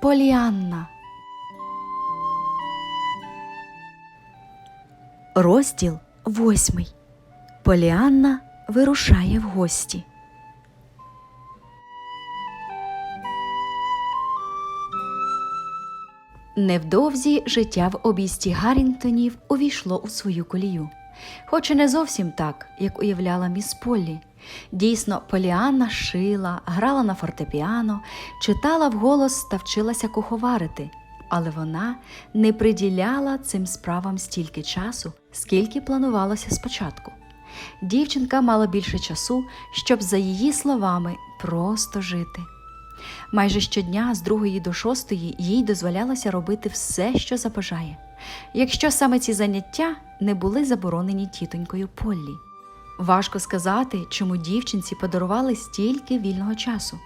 Поліанна. Розділ восьмий. Поліанна вирушає в гості. Невдовзі життя в обісті Гаррінгтонів увійшло у свою колію. Хоч і не зовсім так, як уявляла міс Поллі. Дійсно, Поліанна шила, грала на фортепіано, читала вголос та вчилася куховарити, але вона не приділяла цим справам стільки часу, скільки планувалося спочатку. Дівчинка мала більше часу, щоб, за її словами, просто жити. Майже щодня з другої до шостої їй дозволялося робити все, що забажає, якщо саме ці заняття не були заборонені тітонькою Поллі. Важко сказати, чому дівчинці подарували стільки вільного часу,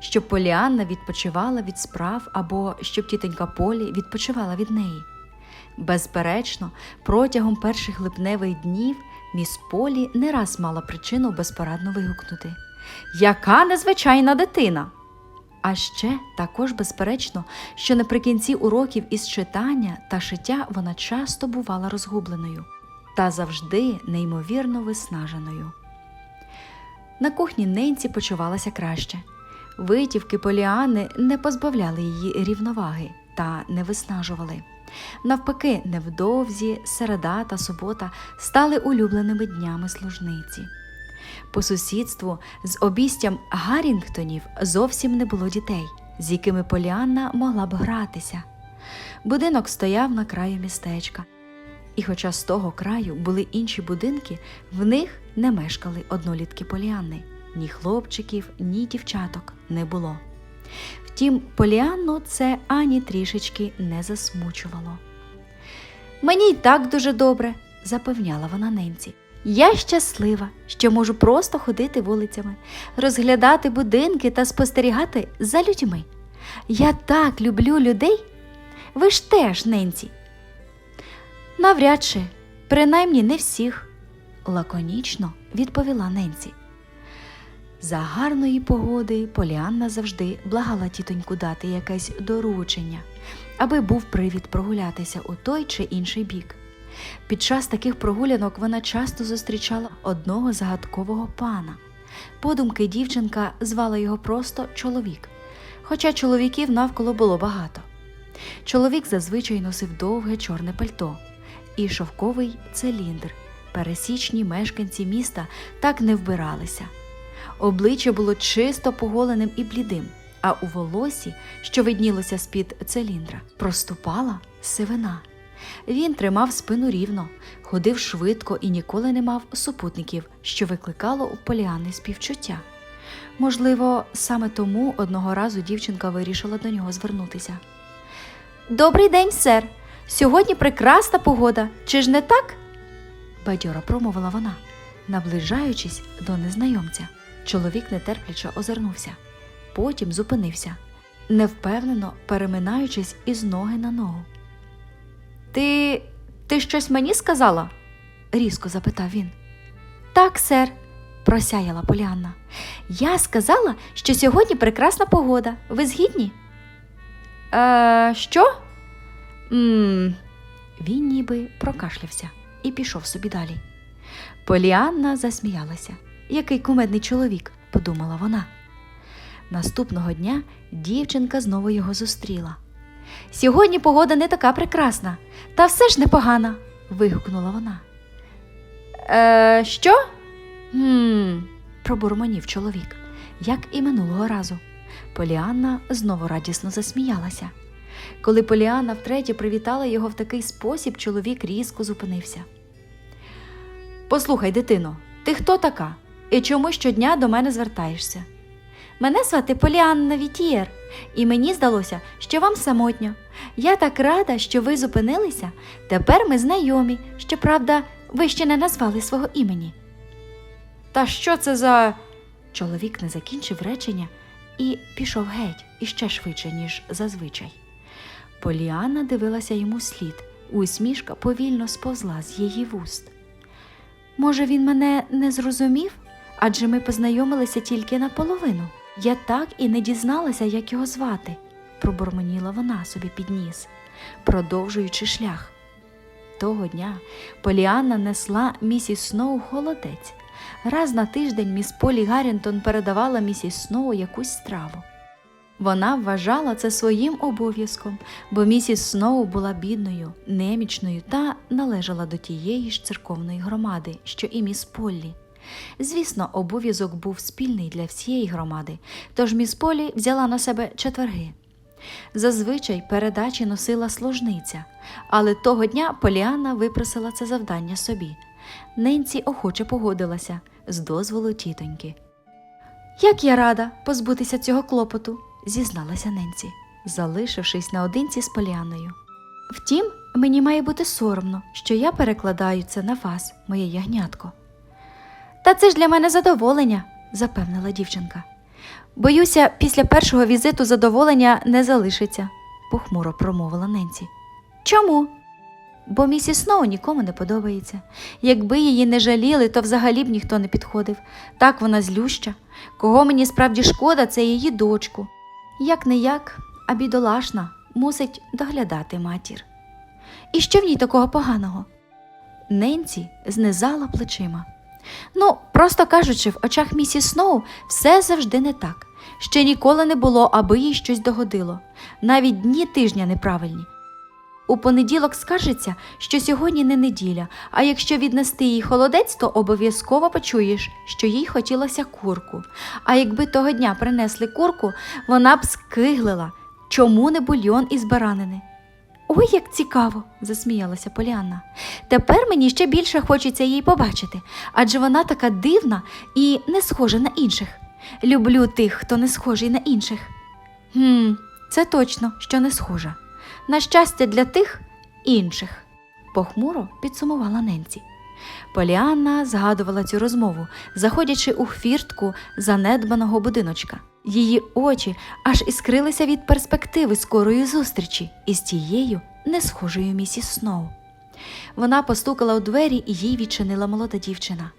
щоб Поліанна відпочивала від справ або щоб тітонька Полі відпочивала від неї. Безперечно, протягом перших липневих днів міс Полі не раз мала причину безпорадно вигукнути Яка незвичайна дитина! А ще також безперечно, що наприкінці уроків із читання та шиття вона часто бувала розгубленою та завжди неймовірно виснаженою. На кухні Ненці почувалася краще. Витівки Поліани не позбавляли її рівноваги та не виснажували. Навпаки, невдовзі середа та субота стали улюбленими днями служниці. По сусідству з обістям Гаррінгтонів зовсім не було дітей, з якими Поліанна могла б гратися. Будинок стояв на краю містечка, і хоча з того краю були інші будинки, в них не мешкали однолітки Поліанни. Ні хлопчиків, ні дівчаток не було. Втім, Поліанну це ані трішечки не засмучувало. Мені й так дуже добре, запевняла вона ненці. Я щаслива, що можу просто ходити вулицями, розглядати будинки та спостерігати за людьми. Я так люблю людей. Ви ж теж, ненці. Навряд чи, принаймні не всіх, лаконічно відповіла Ненці. За гарної погоди Поліанна завжди благала тітоньку дати якесь доручення, аби був привід прогулятися у той чи інший бік. Під час таких прогулянок вона часто зустрічала одного загадкового пана. Подумки дівчинка звала його просто чоловік, хоча чоловіків навколо було багато. Чоловік зазвичай носив довге чорне пальто і шовковий циліндр. Пересічні мешканці міста так не вбиралися. Обличчя було чисто поголеним і блідим, а у волосі, що виднілося з-під циліндра, проступала сивина. Він тримав спину рівно, ходив швидко і ніколи не мав супутників, що викликало у Поліани співчуття. Можливо, саме тому одного разу дівчинка вирішила до нього звернутися. Добрий день, сер. Сьогодні прекрасна погода, чи ж не так? бадьоро промовила вона, наближаючись до незнайомця. Чоловік нетерпляче озирнувся, потім зупинився, невпевнено переминаючись із ноги на ногу. Ти. ти щось мені сказала? різко запитав він. Так, сер, просяяла Поліанна. Я сказала, що сьогодні прекрасна погода. Ви згідні? Е, що? М Він ніби прокашлявся і пішов собі далі. Поліанна засміялася. Який кумедний чоловік, подумала вона. Наступного дня дівчинка знову його зустріла. Сьогодні погода не така прекрасна, та все ж непогана. вигукнула вона. Е, що? Гм, пробурмонів чоловік, як і минулого разу. Поліанна знову радісно засміялася. Коли Поліанна втретє привітала його в такий спосіб, чоловік різко зупинився. Послухай, дитино, ти хто така? І чому щодня до мене звертаєшся? Мене звати Поліанна Вітієр, і мені здалося, що вам самотньо. Я так рада, що ви зупинилися. Тепер ми знайомі. Щоправда, ви ще не назвали свого імені. Та що це за. Чоловік не закінчив речення і пішов геть іще швидше, ніж зазвичай. Поліанна дивилася йому слід, усмішка повільно сповзла з її вуст. Може, він мене не зрозумів, адже ми познайомилися тільки наполовину. Я так і не дізналася, як його звати, пробурмотіла вона собі під ніс, продовжуючи шлях. Того дня Поліанна несла місіс Сноу холодець. Раз на тиждень міс Полі Гаррінтон передавала місіс Сноу якусь страву. Вона вважала це своїм обов'язком, бо місіс Сноу була бідною, немічною та належала до тієї ж церковної громади, що і міс Поллі. Звісно, обов'язок був спільний для всієї громади, тож міс Полі взяла на себе четверги. Зазвичай передачі носила служниця, але того дня Поліанна випросила це завдання собі. Ненці охоче погодилася з дозволу тітоньки. Як я рада позбутися цього клопоту, зізналася Ненці, залишившись наодинці з Поліанною. Втім, мені має бути соромно, що я перекладаю це на вас, моє ягнятко. Та це ж для мене задоволення, запевнила дівчинка. Боюся, після першого візиту задоволення не залишиться, похмуро промовила Ненці. Чому? Бо місіс Сноу нікому не подобається. Якби її не жаліли, то взагалі б ніхто не підходив. Так вона злюща. Кого мені справді шкода, це її дочку. Як не як, а бідолашна мусить доглядати матір. І що в ній такого поганого? Ненці знизала плечима. Ну, просто кажучи, в очах місіс Сноу все завжди не так. Ще ніколи не було, аби їй щось догодило. Навіть дні тижня неправильні. У понеділок скажеться, що сьогодні не неділя, а якщо віднести їй холодець, то обов'язково почуєш, що їй хотілося курку. А якби того дня принесли курку, вона б скиглила, чому не бульйон із баранини. Ой, як цікаво, засміялася Поліанна. Тепер мені ще більше хочеться її побачити, адже вона така дивна і не схожа на інших. Люблю тих, хто не схожий на інших. Гм, це точно, що не схожа. На щастя, для тих інших, похмуро підсумувала Ненці. Поліанна згадувала цю розмову, заходячи у хвіртку занедбаного будиночка. Її очі аж іскрилися від перспективи скорої зустрічі із тією несхожою місіс Сноу. Вона постукала у двері і їй відчинила молода дівчина,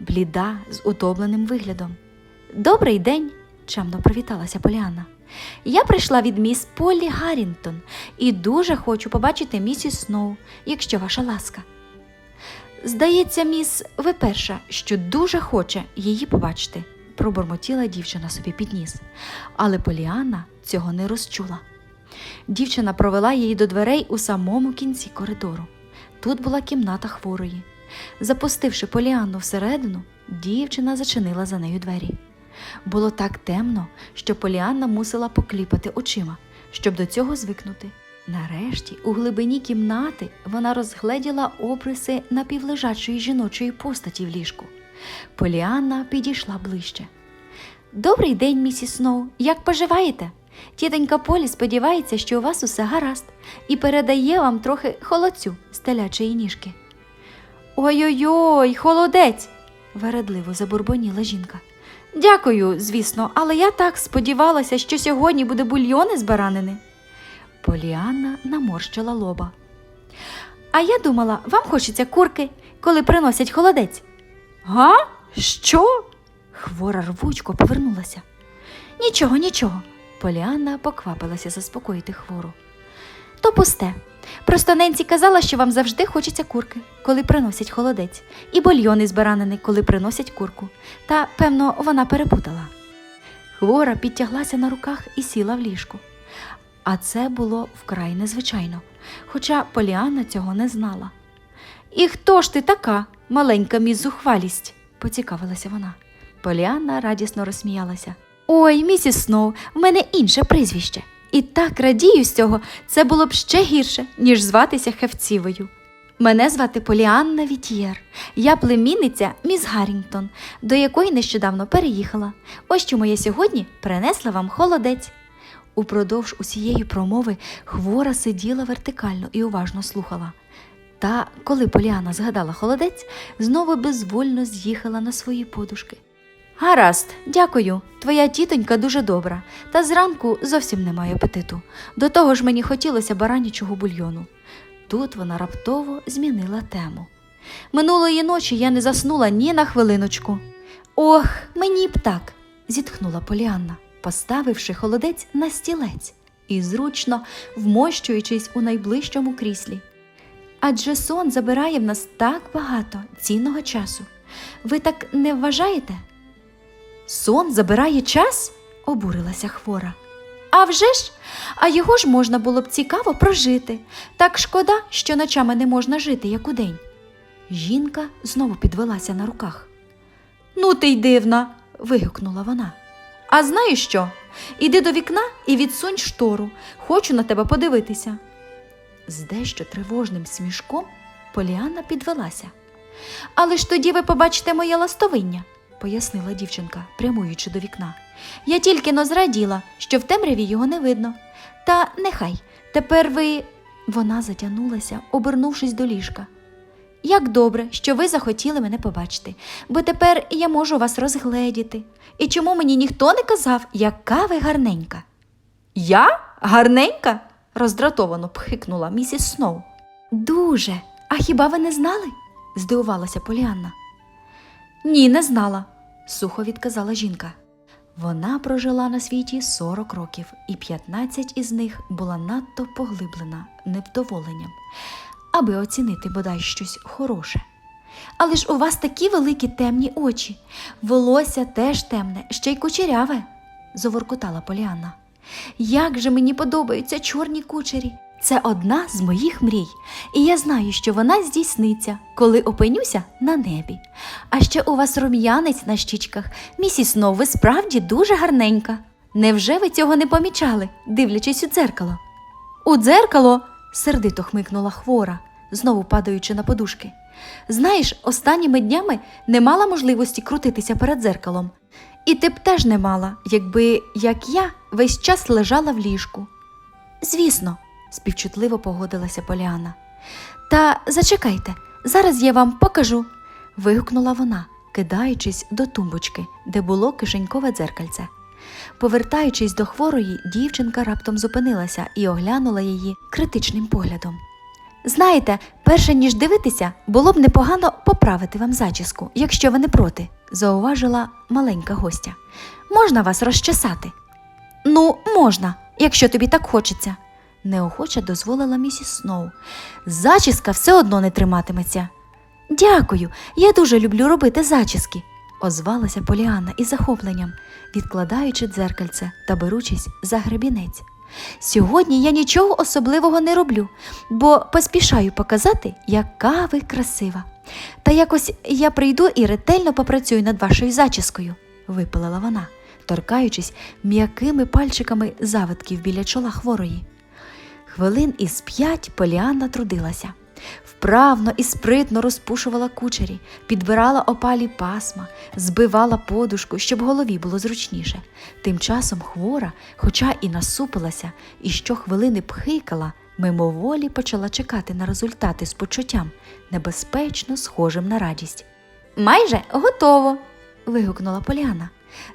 бліда, з утомленим виглядом. Добрий день, чемно привіталася Поліанна. Я прийшла від міс Полі Гаррінтон і дуже хочу побачити місіс Сноу, якщо ваша ласка. Здається, міс, ви перша, що дуже хоче її побачити, пробормотіла дівчина собі під ніс. Але Поліанна цього не розчула. Дівчина провела її до дверей у самому кінці коридору. Тут була кімната хворої. Запустивши Поліанну всередину, дівчина зачинила за нею двері. Було так темно, що Поліанна мусила покліпати очима, щоб до цього звикнути. Нарешті, у глибині кімнати, вона розгледіла обриси напівлежачої жіночої постаті в ліжку. Поліанна підійшла ближче. Добрий день, місіс Сноу. Як поживаєте? Тітонька Полі сподівається, що у вас усе гаразд, і передає вам трохи холодцю з телячої ніжки. Ой-ой-ой, холодець. вередливо забурбоніла жінка. Дякую, звісно, але я так сподівалася, що сьогодні буде бульйон із баранини. Поліанна наморщила лоба. А я думала, вам хочеться курки, коли приносять холодець. Га? Що? Хвора рвучко повернулася. Нічого, нічого. Поліанна поквапилася заспокоїти хвору. То пусте. Просто Ненці казала, що вам завжди хочеться курки, коли приносять холодець, і бульйон із баранини, коли приносять курку. Та, певно, вона перепутала. Хвора підтяглася на руках і сіла в ліжку. А це було вкрай незвичайно, хоча Поліанна цього не знала. І хто ж ти така, маленька міс зухвалість? поцікавилася вона. Поліанна радісно розсміялася. Ой, місіс Сноу, в мене інше прізвище. І так радію з цього, це було б ще гірше, ніж зватися Хевцівою. Мене звати Поліанна Вітієр. Я племінниця міс Гаррінгтон, до якої нещодавно переїхала. Ось чому я сьогодні принесла вам холодець. Упродовж усієї промови хвора сиділа вертикально і уважно слухала. Та, коли Поліана згадала холодець, знову безвольно з'їхала на свої подушки. Гаразд, дякую. Твоя тітонька дуже добра, та зранку зовсім не має апетиту. До того ж мені хотілося баранячого бульйону. Тут вона раптово змінила тему. Минулої ночі я не заснула ні на хвилиночку. Ох, мені б так, зітхнула Поліанна, поставивши холодець на стілець і зручно вмощуючись у найближчому кріслі. Адже сон забирає в нас так багато цінного часу. Ви так не вважаєте? Сон забирає час? обурилася хвора. А вже ж, а його ж можна було б цікаво прожити. Так шкода, що ночами не можна жити, як удень. Жінка знову підвелася на руках. Ну, ти й дивна, вигукнула вона. А знаєш що? Іди до вікна і відсунь штору. Хочу на тебе подивитися. З дещо тривожним смішком Поліанна підвелася. Але ж тоді ви побачите моє ластовиння, пояснила дівчинка, прямуючи до вікна. Я тільки но зраділа, що в темряві його не видно. Та нехай, тепер ви. Вона затягнулася, обернувшись до ліжка. Як добре, що ви захотіли мене побачити, бо тепер я можу вас розгледіти. І чому мені ніхто не казав, яка ви гарненька? Я? Гарненька? роздратовано пхикнула місіс Сноу. Дуже. А хіба ви не знали? здивувалася Поліанна. Ні, не знала, сухо відказала жінка. Вона прожила на світі 40 років, і 15 із них була надто поглиблена невдоволенням, аби оцінити бодай щось хороше. Але ж у вас такі великі темні очі, волосся теж темне, ще й кучеряве, заворкотала Поліанна. Як же мені подобаються чорні кучері. Це одна з моїх мрій, і я знаю, що вона здійсниться, коли опинюся на небі. А ще у вас рум'янець на щічках. Місіс Сноу, ви справді дуже гарненька. Невже ви цього не помічали, дивлячись у дзеркало? У дзеркало? сердито хмикнула хвора, знову падаючи на подушки. Знаєш, останніми днями не мала можливості крутитися перед дзеркалом. І ти б теж не мала, якби, як я, весь час лежала в ліжку. Звісно, співчутливо погодилася Поліана. Та зачекайте, зараз я вам покажу. вигукнула вона, кидаючись до тумбочки, де було кишенькове дзеркальце. Повертаючись до хворої, дівчинка раптом зупинилася і оглянула її критичним поглядом. Знаєте, перше ніж дивитися, було б непогано поправити вам зачіску, якщо ви не проти, зауважила маленька гостя. Можна вас розчесати? Ну, можна, якщо тобі так хочеться, неохоче дозволила місіс Сноу. Зачіска все одно не триматиметься. Дякую, я дуже люблю робити зачіски, озвалася Поліанна із захопленням, відкладаючи дзеркальце та беручись за гребінець. Сьогодні я нічого особливого не роблю, бо поспішаю показати, яка ви красива. Та якось я прийду і ретельно попрацюю над вашою зачіскою, випалила вона, торкаючись м'якими пальчиками завитків біля чола хворої. Хвилин із п'ять Поліанна трудилася. Вправно і спритно розпушувала кучері, підбирала опалі пасма, збивала подушку, щоб голові було зручніше. Тим часом хвора, хоча і насупилася, і щохвилини пхикала, мимоволі почала чекати на результати з почуттям, небезпечно схожим на радість. Майже готово. вигукнула Поляна.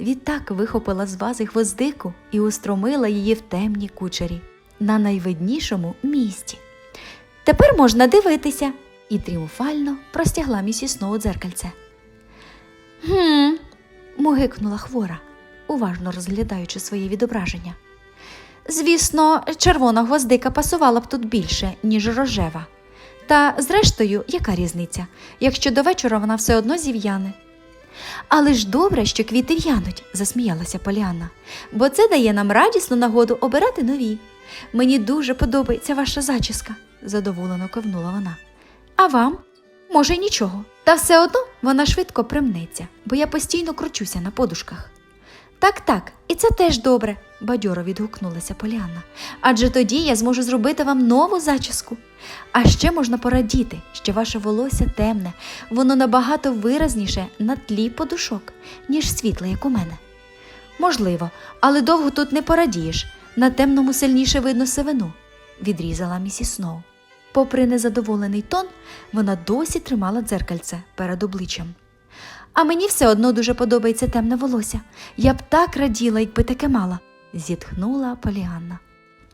Відтак вихопила з вази гвоздику і устромила її в темні кучері на найвиднішому місці. Тепер можна дивитися, і тріумфально простягла місіс Сноу дзеркальце. Гм. мугикнула хвора, уважно розглядаючи своє відображення. Звісно, червона гвоздика пасувала б тут більше, ніж рожева. Та, зрештою, яка різниця, якщо до вечора вона все одно зів'яне. Але ж добре, що квіти в'януть, засміялася Поліанна, бо це дає нам радісну нагоду обирати нові. Мені дуже подобається ваша зачіска, задоволено кивнула вона. А вам? Може, й нічого. Та все одно вона швидко примнеться, бо я постійно кручуся на подушках. Так, так, і це теж добре, бадьоро відгукнулася Поліанна. Адже тоді я зможу зробити вам нову зачіску. А ще можна порадіти, що ваше волосся темне, воно набагато виразніше на тлі подушок, ніж світле, як у мене. Можливо, але довго тут не порадієш. На темному сильніше видно сивину, відрізала місіс Сноу. Попри незадоволений тон, вона досі тримала дзеркальце перед обличчям. А мені все одно дуже подобається темне волосся. Я б так раділа, якби таке мала, зітхнула Поліанна.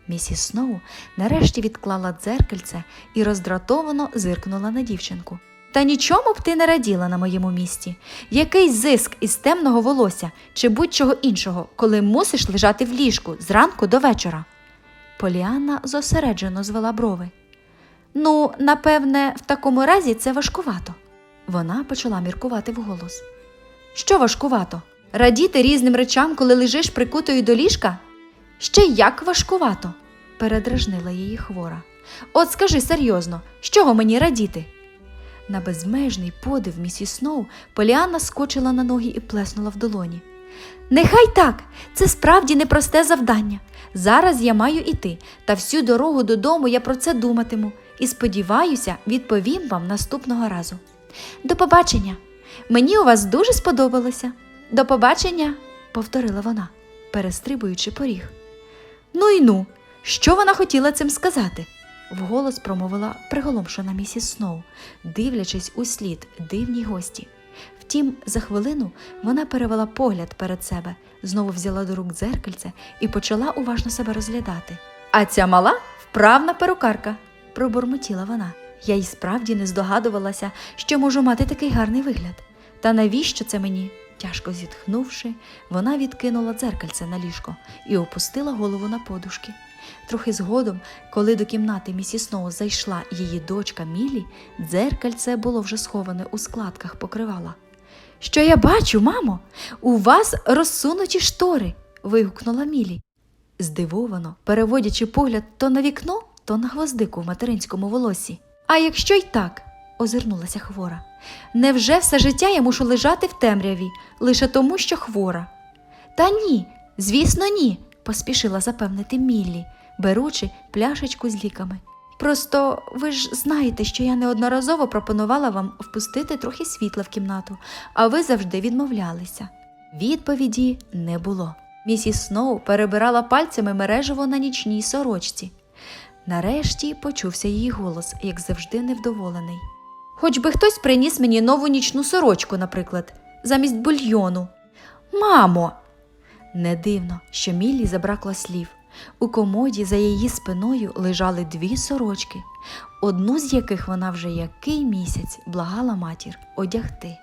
Місіс Сноу нарешті відклала дзеркальце і роздратовано зиркнула на дівчинку. Та нічому б ти не раділа на моєму місці. Який зиск із темного волосся чи будь-чого іншого, коли мусиш лежати в ліжку зранку до вечора? Поліанна зосереджено звела брови. Ну, напевне, в такому разі це важкувато. Вона почала міркувати вголос. Що важкувато? Радіти різним речам, коли лежиш прикутою до ліжка? Ще як важкувато, передражнила її хвора. От скажи серйозно, з чого мені радіти? На безмежний подив місіс Сноу Поліанна скочила на ноги і плеснула в долоні. Нехай так, це справді непросте завдання. Зараз я маю іти, та всю дорогу додому я про це думатиму і сподіваюся, відповім вам наступного разу. До побачення. Мені у вас дуже сподобалося. До побачення, повторила вона, перестрибуючи поріг. Ну й ну, що вона хотіла цим сказати? Вголос промовила приголомшена місіс Сноу, дивлячись у слід дивній гості. Втім, за хвилину вона перевела погляд перед себе, знову взяла до рук дзеркальце і почала уважно себе розглядати. А ця мала вправна перукарка, пробурмотіла вона. Я й справді не здогадувалася, що можу мати такий гарний вигляд. Та навіщо це мені? Тяжко зітхнувши, вона відкинула дзеркальце на ліжко і опустила голову на подушки. Трохи згодом, коли до кімнати місіс Сноу зайшла її дочка Мілі, дзеркальце було вже сховане у складках покривала. Що я бачу, мамо? У вас розсунуті штори. вигукнула Мілі. Здивовано, переводячи погляд то на вікно, то на гвоздику в материнському волосі. А якщо й так, озирнулася хвора. Невже все життя я мушу лежати в темряві лише тому, що хвора? Та ні, звісно, ні, поспішила запевнити Міллі, беручи пляшечку з ліками. Просто ви ж знаєте, що я неодноразово пропонувала вам впустити трохи світла в кімнату, а ви завжди відмовлялися. Відповіді не було. Місіс Сноу перебирала пальцями мережево на нічній сорочці. Нарешті почувся її голос, як завжди невдоволений. Хоч би хтось приніс мені нову нічну сорочку, наприклад, замість бульйону. Мамо. Не дивно, що Міллі забракло слів. У комоді за її спиною лежали дві сорочки, одну з яких вона вже який місяць благала матір одягти.